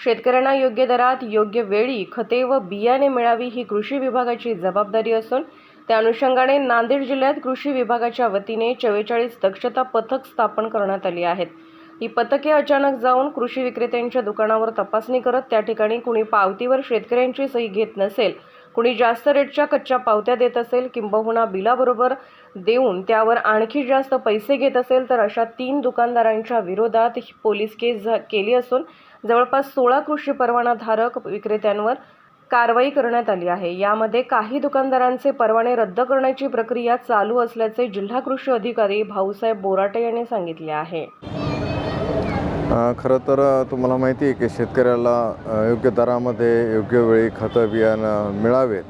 शेतकऱ्यांना योग्य दरात योग्य वेळी खते व बियाणे मिळावी ही कृषी विभागाची जबाबदारी असून त्या अनुषंगाने नांदेड जिल्ह्यात कृषी विभागाच्या वतीने चव्वेचाळीस दक्षता पथक स्थापन करण्यात आली आहेत. ही पथके अचानक जाऊन कृषी विक्रेत्यांच्या दुकानावर तपासणी करत त्या ठिकाणी कुणी पावतीवर शेतकऱ्यांची सही घेत नसेल कुणी जास्त रेटच्या कच्च्या पावत्या देत असेल किंबहुना बिलाबरोबर देऊन त्यावर आणखी जास्त पैसे घेत असेल तर अशा तीन दुकानदारांच्या विरोधात ही पोलीस केस केली असून जवळपास सोळा कृषी परवानाधारक विक्रेत्यांवर कारवाई करण्यात आली आहे. यामध्ये काही दुकानदारांचे परवाने रद्द करण्याची प्रक्रिया चालू असल्याचे जिल्हा कृषी अधिकारी भाऊसाहेब बोराटे यांनी सांगितले आहे. खरं तर तुम्हाला माहिती आहे की शेतकऱ्याला योग्य दरामध्ये योग्य वेळी खतं बियाणं मिळावेत.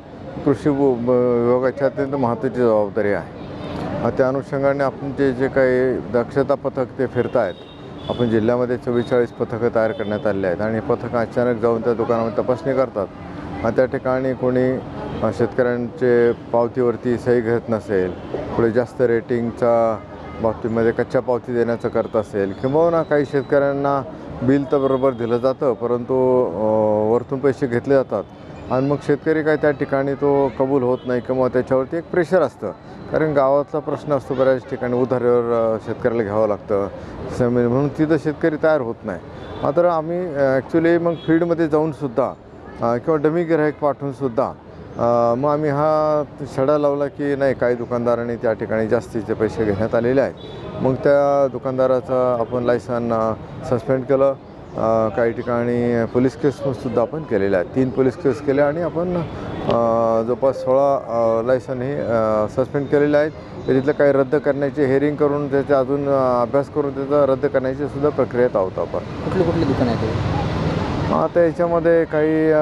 कृषी वि- विभागाची अत्यंत महत्त्वाची जबाबदारी आहे. त्या अनुषंगाने आपण जे जे काही दक्षता पथक ते फिरत आहेत आपण जिल्ह्यामध्ये चव्वेचाळीस पथकं तयार करण्यात आलेली आहेत आणि पथकं अचानक जाऊन त्या दुकानामध्ये तपासणी करतात. आणि त्या ठिकाणी कोणी शेतकऱ्यांचे पावतीवरती सही घेत नसेल पुढे जास्त रेटिंगचा बाबतीमध्ये कच्च्या पावती देण्याचं करत असेल किंवा काही शेतकऱ्यांना बिल तर बरोबर दिलं जातं परंतु वरतून पैसे घेतले जातात. आणि मग शेतकरी काय त्या ठिकाणी तो कबूल होत नाही किंवा त्याच्यावरती एक प्रेशर असतं. कारण गावातला प्रश्न असतो बऱ्याच ठिकाणी उधारीवर शेतकऱ्याला घ्यावं लागतं. जमीन म्हणून तिथं शेतकरी तयार होत नाही. मात्र आम्ही ॲक्च्युली मग फील्डमध्ये जाऊनसुद्धा किंवा डमी गिराईक पाठवूनसुद्धा मग आम्ही हा छडा लावला की नाही काही दुकानदारांनी त्या ठिकाणी जास्तीचे पैसे घेण्यात आलेले आहेत मग त्या दुकानदाराचं आपण लायसन सस्पेंड केलं. काही ठिकाणी पोलीस केससुद्धा आपण केलेल्या आहेत. तीन पोलीस केस केल्या आणि आपण जवळपास सोळा लायसन हे सस्पेंड केलेले आहेत. त्याच्यातलं काही रद्द करण्याची हेअरिंग करून त्याचा अजून अभ्यास करून त्याचा रद्द करण्याची सुद्धा प्रक्रियेत आहोत आपण. कुठली कुठली दुकानं आहेत आता याच्यामध्ये काही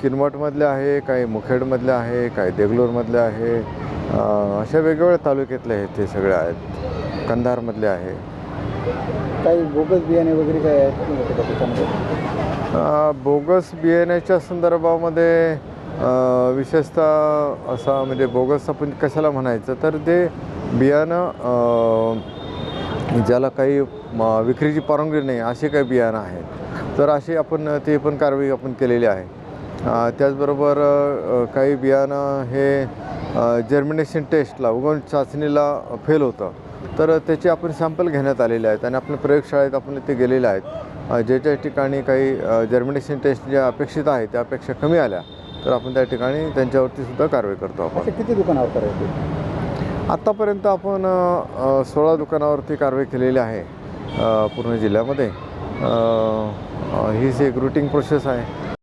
किनवटमधले आहे काही मुखेडमधले आहे काही देगलूरमधले आहे. अशा वेगवेगळ्या तालुक्यातले आहेत ते सगळे आहेत. कंधारमधले आहे. काही बोगस बियाणे वगैरे काय आहेत बोगस बियाण्याच्या संदर्भामध्ये विशेषतः असा म्हणजे बोगस आपण कशाला म्हणायचं? तर ते बियाणं ज्याला काही विक्रीची परवानगी नाही असे काही बियाणं आहेत. तर अशी आपण ते पण कारवाई आपण केलेली आहे. त्याचबरोबर काही बियाणं हे जर्मिनेशन टेस्टला उगवण चाचणीला फेल होतं. तर त्याचे आपण सॅम्पल घेण्यात आलेले आहेत आणि आपल्या प्रयोगशाळेत आपण ते गेलेले आहेत. अ, ज्या ठिकाणी काही जर्मिनेशन टेस्ट ज्या अपेक्षित आहे त्यापेक्षा कमी आल्या तर आपण त्या ठिकाणी त्यांच्यावरती सुद्धा कारवाई करतो आपण. किती दुकानावर करायचे आत्तापर्यंत आपण सोळा दुकानावरती कारवाई केलेली आहे पूर्ण जिल्ह्यामध्ये. हीच एक रुटीन प्रोसेस आहे.